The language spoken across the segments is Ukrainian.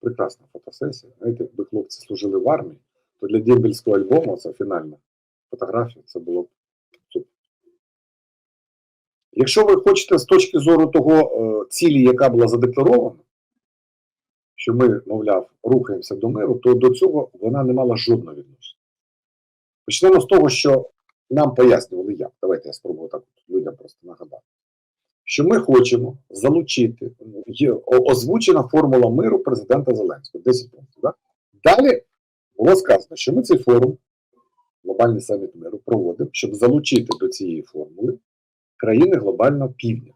Прекрасна фотосесія. Знаєте, якби хлопці служили в армії, то для дембельського альбому це фінальна фотографія, це було б супер. Якщо ви хочете з точки зору того е, цілі, яка була задекларована, що ми, мовляв, рухаємося до миру, то до цього вона не мала жодного відношення. Почнемо з того, що нам пояснювали як. Давайте я спробую так людям просто нагадати що ми хочемо залучити озвучена формула миру президента Зеленського. 10 пунктів. Да? Далі було сказано, що ми цей форум, глобальний саміт миру, проводимо, щоб залучити до цієї формули країни глобального півдня.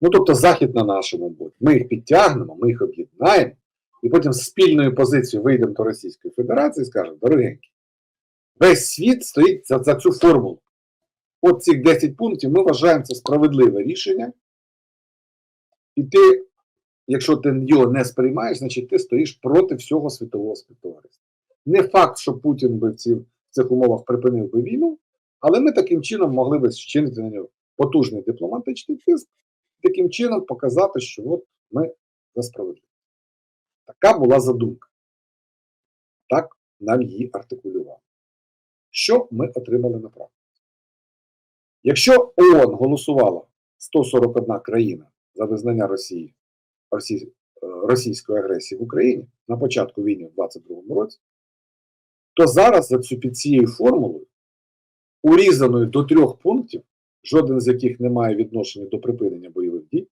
Ну, тобто, Захід на нашому боці. Ми їх підтягнемо, ми їх об'єднаємо, і потім з спільною позицією вийдемо до Російської Федерації і скажемо, дорогенькі, весь світ стоїть за, за цю формулу. От цих 10 пунктів ми вважаємо це справедливе рішення. І ти, якщо ти його не сприймаєш, значить ти стоїш проти всього світового співтовариства. Не факт, що Путін би в, ці, в цих умовах припинив би війну, але ми таким чином могли би вчинити на нього потужний дипломатичний тиск, таким чином показати, що от ми за справедливість. Така була задумка. Так нам її артикулювали. Що ми отримали на практиці? Якщо ООН голосувала 141 країна за визнання Росії е, російської агресії в Україні на початку війни в 22 році, то зараз за цю під цією формулою, урізаною до трьох пунктів, жоден з яких не має відношення до припинення бойових дій,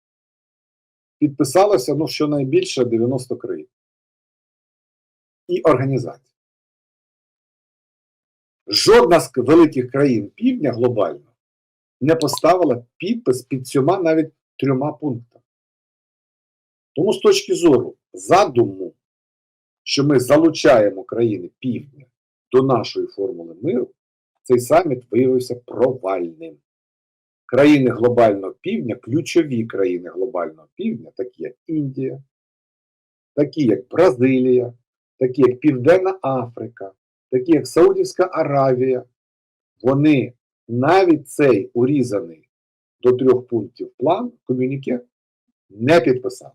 підписалося ну, щонайбільше 90 країн і організацій. Жодна з великих країн півдня глобально не поставила підпис під цьома навіть трьома пунктами. Тому з точки зору задуму, що ми залучаємо країни півдня до нашої формули миру, цей саміт виявився провальним. Країни глобального півдня, ключові країни глобального півдня, такі як Індія, такі як Бразилія, такі як Південна Африка, такі як Саудівська Аравія, вони навіть цей урізаний до трьох пунктів план комюніке не підписав.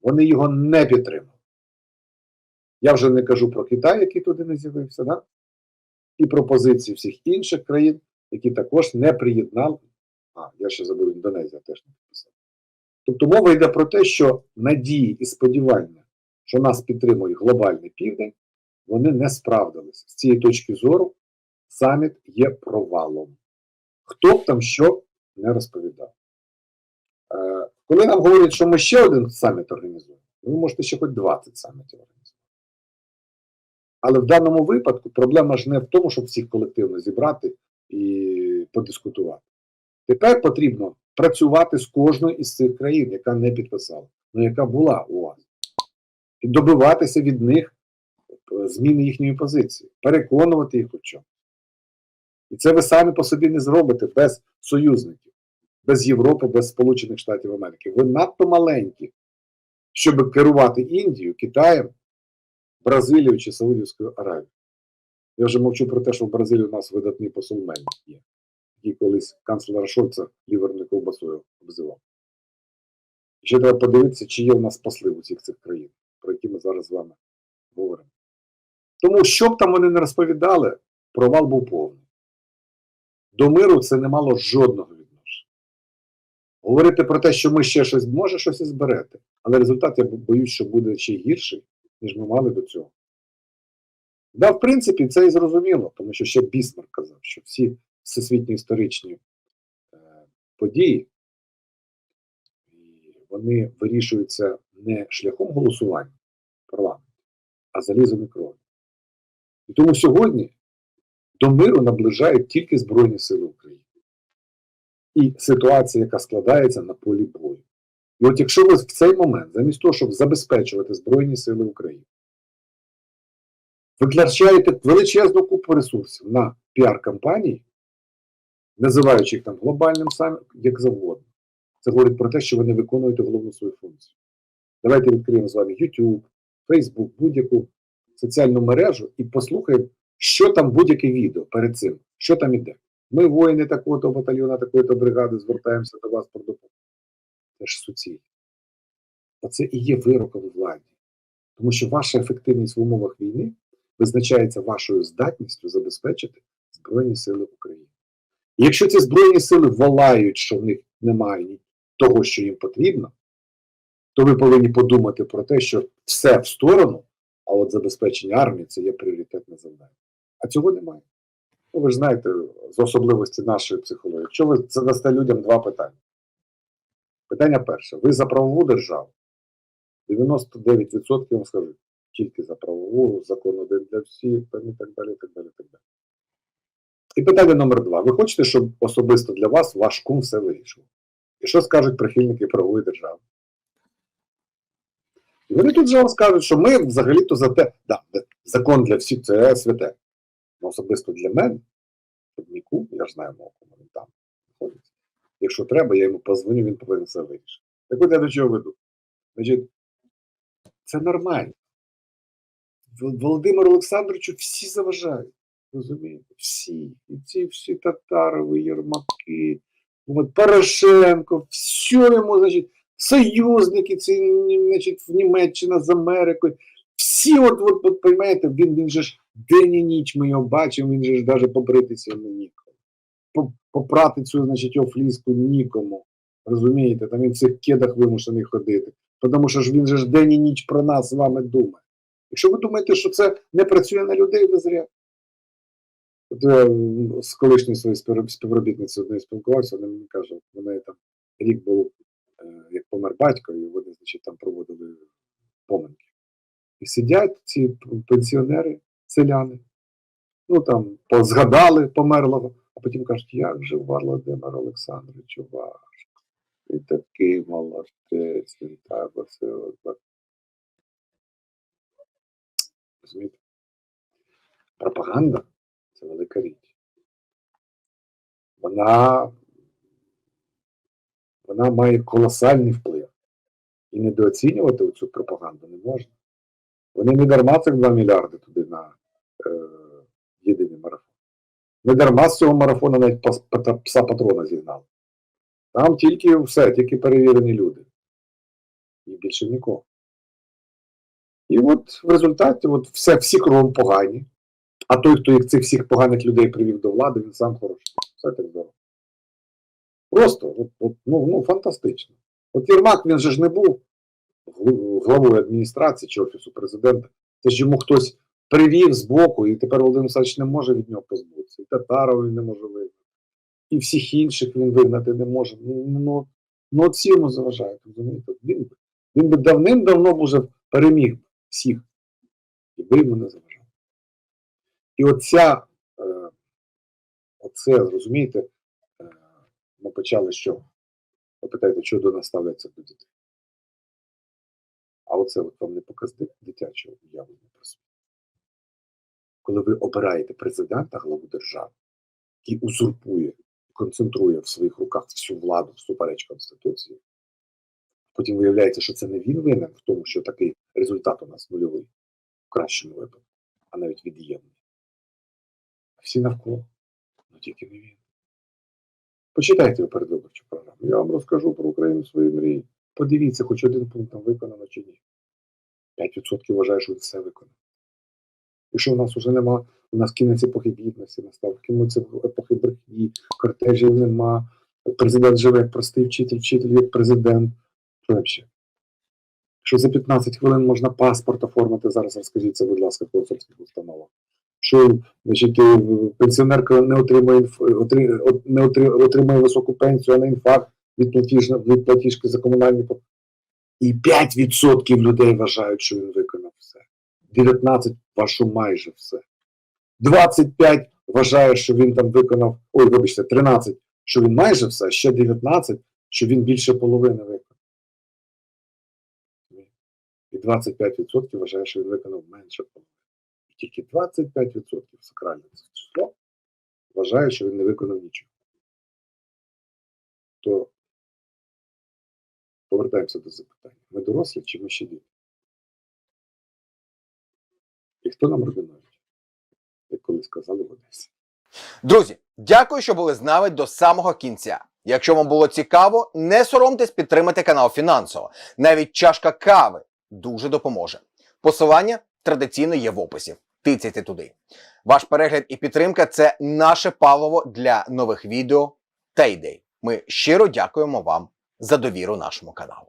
Вони його не підтримали. Я вже не кажу про Китай, який туди не з'явився, да? і про позиції всіх інших країн, які також не приєднали. А, я ще забув, Індонезія теж не підписала. Тобто мова йде про те, що надії і сподівання, що нас підтримує глобальний південь, вони не справдилися. З цієї точки зору саміт є провалом. Хто б там що не розповідав. Е, коли нам говорять, що ми ще один саміт організуємо, ви можете ще хоч 20 самітів організувати. Але в даному випадку проблема ж не в тому, щоб всіх колективно зібрати і подискутувати. Тепер потрібно працювати з кожною із цих країн, яка не підписала, ну яка була у вас, і добиватися від них е, зміни їхньої позиції, переконувати їх у чому. І це ви самі по собі не зробите без союзників, без Європи, без Сполучених Штатів Америки. Ви надто маленькі, щоб керувати Індією, Китаєм, Бразилією чи Саудівською Аравією. Я вже мовчу про те, що в Бразилії у нас видатний посол Мельник є, який колись канцлера Шольца ліверною ковбасою обзивав. Ще треба подивитися, чи є у нас посли в усіх цих країн, про які ми зараз з вами говоримо. Тому, що б там вони не розповідали, провал був повний. До миру це не мало жодного відношення. Говорити про те, що ми ще щось може щось і зберете, але результат, я боюсь, що буде ще гірший, ніж ми мали до цього. Да, в принципі, це і зрозуміло, тому що ще Бісмарк казав, що всі всесвітні історичні е, події вони вирішуються не шляхом голосування в парламенті, а залізом і. І тому сьогодні до миру наближають тільки Збройні Сили України. І ситуація, яка складається на полі бою. І от якщо ви в цей момент, замість того, щоб забезпечувати Збройні Сили України, витрачаєте величезну купу ресурсів на піар-кампанії, називаючи їх там глобальним самим, як завгодно. Це говорить про те, що ви не виконуєте головну свою функцію. Давайте відкриємо з вами YouTube, Facebook, будь-яку соціальну мережу і послухаємо, що там будь-яке відео перед цим, що там іде. Ми, воїни такого-то батальйона, такої-то бригади, звертаємося до вас про допомогу. Це ж суціль. Оце і є вироком владі. Тому що ваша ефективність в умовах війни визначається вашою здатністю забезпечити Збройні Сили України. І якщо ці Збройні сили волають, що в них немає того, що їм потрібно, то ви повинні подумати про те, що все в сторону, а от забезпечення армії це є пріоритетне завдання. А цього немає. Ну, ви ж знаєте, з особливості нашої психології. Якщо ви задасте людям два питання. Питання перше: ви за правову державу? 99% вам скажуть тільки за правову, закон один для всіх, і так далі, і так далі, так далі. І питання номер два. Ви хочете, щоб особисто для вас ваш кум все вирішив? І що скажуть прихильники правової держави? І вони тут же вам скажуть, що ми взагалі-то за те, да, закон для всіх це святе. Ну, особисто для мене, щоб я ж знаю кума, він там знаходиться. Якщо треба, я йому позвоню, він повинен все вирішити. Так от я до чого веду? Значить, це нормально. Володимиру Олександровичу всі заважають. Розумієте? Всі. І ці всі татарови, Єрмаки, от Порошенко, все йому, значить, союзники, ці, значить, Німеччина з Америкою. Всі, от, от, от поймаєте, він, він же ж день і ніч ми його бачимо, він же ж навіть побритися не нікому. Попрати цю, значить, його фліску нікому. Розумієте, там він в цих кедах вимушений ходити. Тому що ж він же ж день і ніч про нас з вами думає. Якщо ви думаєте, що це не працює на людей, ви зря. От я з колишньою своєю співроб- співробітницею одною спілкувався, вона мені каже, в неї там рік був, е, як помер батько, і вони, значить, там проводили поминки. І сидять ці пенсіонери, селяни, ну там згадали померлого, а потім кажуть, як же Володимир Олександрович важко. І такий молодець, він так от». Розумієте? Пропаганда це велика річ. Вона, вона має колосальний вплив. І недооцінювати цю пропаганду не можна. Вони не дарма цих 2 мільярди туди на єдиний марафон. Не дарма з цього марафону навіть пса патрона зігнали. Там тільки все, тільки перевірені люди. І більше нікого. І от в результаті от все, всі кругом погані. А той, хто їх цих всіх поганих людей привів до влади, він сам хороший. Все так здорово. Просто от, от, ну, ну, фантастично. От Єрмак він же ж не був гл- главою адміністрації чи офісу президента. Це ж йому хтось привів з боку, і тепер Володимир Олександрович не може від нього позбутися. І Татарова він не може вигнати. І всіх інших він вигнати не може. Ну, ну, ну всі йому заважають. Розумієте? Він, би- він би давним-давно б уже переміг всіх. І би йому не заважав. І оця, е, оце, розумієте, е, ми почали що? Ви питаєте, що до нас ставляться до дітей? А оце от вам не показник дитячого уявлення про світ. Коли ви обираєте президента, главу держави, який узурпує, концентрує в своїх руках всю владу всупереч Конституції, потім виявляється, що це не він винен в тому, що такий результат у нас нульовий, в кращому випадку, а навіть від'ємний. Всі навколо, ну тільки не він. Почитайте передвиборчу програму. Я вам розкажу про Україну свої мрії. Подивіться, хоч один пункт там виконано чи ні. 5% вважає, що все виконано. І що в нас вже нема, у нас кінець епохи бідності настав, кінець епохи брехні, кортежів нема, президент живе як простий вчитель, вчитель як президент. Що? Що за 15 хвилин можна паспорт оформити, зараз розкажіть це, будь ласка, консульських установах. Що значить, е, пенсіонерка не отримує, отри- не отри- отримує високу пенсію, а не інфаркт від, платіж, від платіжки за комунальні І 5% людей вважають, що він виконав. 19 вашу майже все. 25 вважає, що він там виконав. Ой, вибачте, 13, що він майже все, ще 19, що він більше половини виконав. І 25% вважає, що він виконав менше половини. Тільки 25% сакральне число вважає, що він не виконав нічого. То повертаємося до запитання. Ми дорослі чи ми ще діти? Хто нам ординують? Як колись сказали в Одесі. Друзі, дякую, що були з нами до самого кінця. Якщо вам було цікаво, не соромтесь підтримати канал фінансово. Навіть чашка кави дуже допоможе. Посилання традиційно є в описі. Тицяйте туди. Ваш перегляд і підтримка це наше паливо для нових відео та ідей. Ми щиро дякуємо вам за довіру нашому каналу.